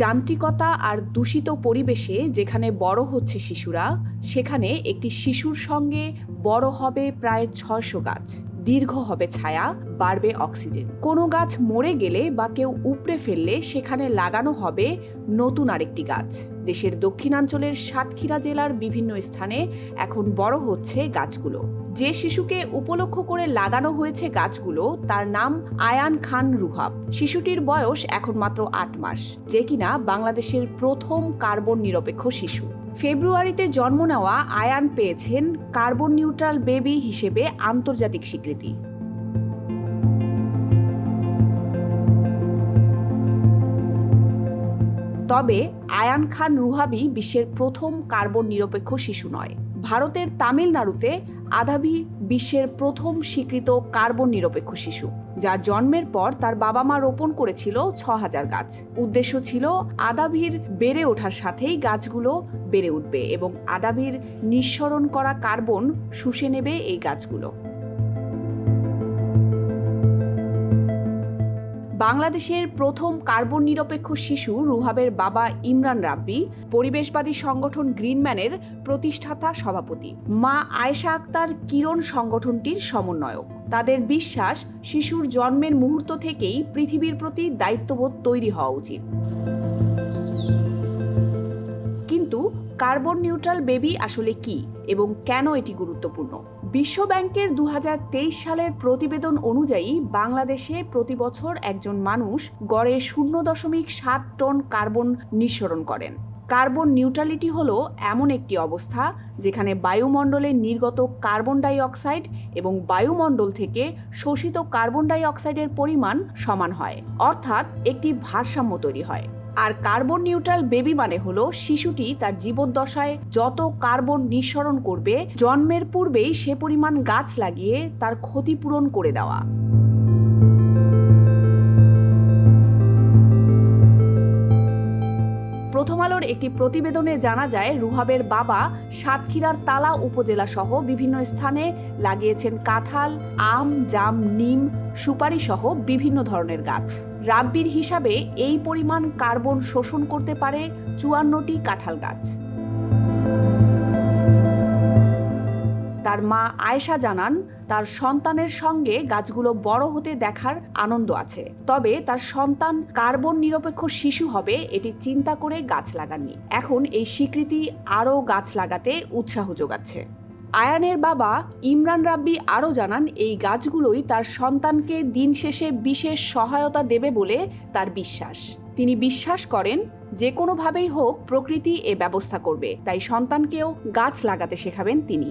যান্ত্রিকতা আর দূষিত পরিবেশে যেখানে বড় হচ্ছে শিশুরা, সেখানে একটি শিশুর সঙ্গে বড় হবে প্রায় ছয়শো গাছ। দীর্ঘ হবে ছায়া, বাড়বে অক্সিজেন। কোনো গাছ মরে গেলে বা কেউ উপড়ে ফেললে সেখানে লাগানো হবে নতুন আরেকটি গাছ। দেশের দক্ষিণাঞ্চলের সাতক্ষীরা জেলার বিভিন্ন স্থানে এখন বড় হচ্ছে গাছগুলো। যে শিশুকে উপলক্ষ করে লাগানো হয়েছে গাছগুলো, তার নাম আয়ান খান রুহাব। শিশুটির বয়স এখন মাত্র আট মাস, যে কিনা বাংলাদেশের প্রথম কার্বন নিরপেক্ষ শিশু। ফেব্রুয়ারিতে জন্ম নেওয়া আয়ান পেয়েছেন কার্বন নিউট্রাল বেবি হিসেবে আন্তর্জাতিক স্বীকৃতি। তবে আয়ান খান রুহাবি বিশ্বের প্রথম কার্বন নিরপেক্ষ শিশু নয়। ভারতের তামিলনাড়ুতে আদাভি বিশ্বের প্রথম স্বীকৃত কার্বন নিরপেক্ষ শিশু, যার জন্মের পর তার বাবা মা রোপণ করেছিল ছ হাজার গাছ। উদ্দেশ্য ছিল আদাভির বেড়ে ওঠার সাথেই গাছগুলো বেড়ে উঠবে এবং আদাভির নিঃসরণ করা কার্বন শুষে নেবে এই গাছগুলো। বাংলাদেশের প্রথম কার্বন নিরপেক্ষ শিশু রুহাবের বাবা ইমরান রাব্বি, পরিবেশবাদী সংগঠন গ্রিনম্যানের প্রতিষ্ঠাতা সভাপতি। মা আয়েশা আক্তার কিরণ সংগঠনটির সমন্বয়ক। তাদের বিশ্বাস, শিশুর জন্মের মুহূর্ত থেকেই পৃথিবীর প্রতি দায়িত্ববোধ তৈরি হওয়া উচিত। কিন্তু কার্বন নিউট্রাল বেবি আসলে কি এবং কেন এটি গুরুত্বপূর্ণ? বিশ্ব ব্যাংকের দু সালের প্রতিবেদন অনুযায়ী বাংলাদেশে প্রতি বছর একজন মানুষ গড়ে শূন্য দশমিক সাত টন কার্বন নিঃসরণ করেন। কার্বন নিউট্রালিটি হলো এমন একটি অবস্থা যেখানে বায়ুমণ্ডলে নির্গত কার্বন ডাই অক্সাইড এবং বায়ুমণ্ডল থেকে শোষিত কার্বন ডাই অক্সাইডের পরিমাণ সমান হয়, অর্থাৎ একটি ভারসাম্য তৈরি হয়। আর কার্বন নিউট্রাল বেবি মানে হলো শিশুটি তার জীবদ্দশায় যত কার্বন নিঃসরণ করবে, জন্মের পূর্বেই সে পরিমাণ গাছ লাগিয়ে তার ক্ষতিপূরণ করে দেওয়া। প্রথম আলোর একটি প্রতিবেদনে জানা যায়, রুহাবের বাবা সাতক্ষীরার তালা উপজেলা সহ বিভিন্ন স্থানে লাগিয়েছেন কাঁঠাল, আম, জাম, নিম সুপারি সহ বিভিন্ন ধরনের গাছ। রাব্বির হিসাবে এই পরিমাণ কার্বন শোষণ করতে পারে চুয়ান্নটি কাঁঠাল গাছ। তার মা আয়েশা জানান, তার সন্তানের সঙ্গে গাছগুলো বড় হতে দেখার আনন্দ আছে। তবে তার সন্তান কার্বন নিরপেক্ষ শিশু হবে, এটি চিন্তা করে গাছ লাগাননি। এখন এই স্বীকৃতি আরও গাছ লাগাতে উৎসাহ যোগাচ্ছে। আয়ানের বাবা ইমরান রাব্বি আরও জানান, এই গাছগুলোই তার সন্তানকে দিন শেষে বিশেষ সহায়তা দেবে বলে তার বিশ্বাস। তিনি বিশ্বাস করেন, যে কোনোভাবেই হোক প্রকৃতি এ ব্যবস্থা করবে, তাই সন্তানকেও গাছ লাগাতে শেখাবেন তিনি।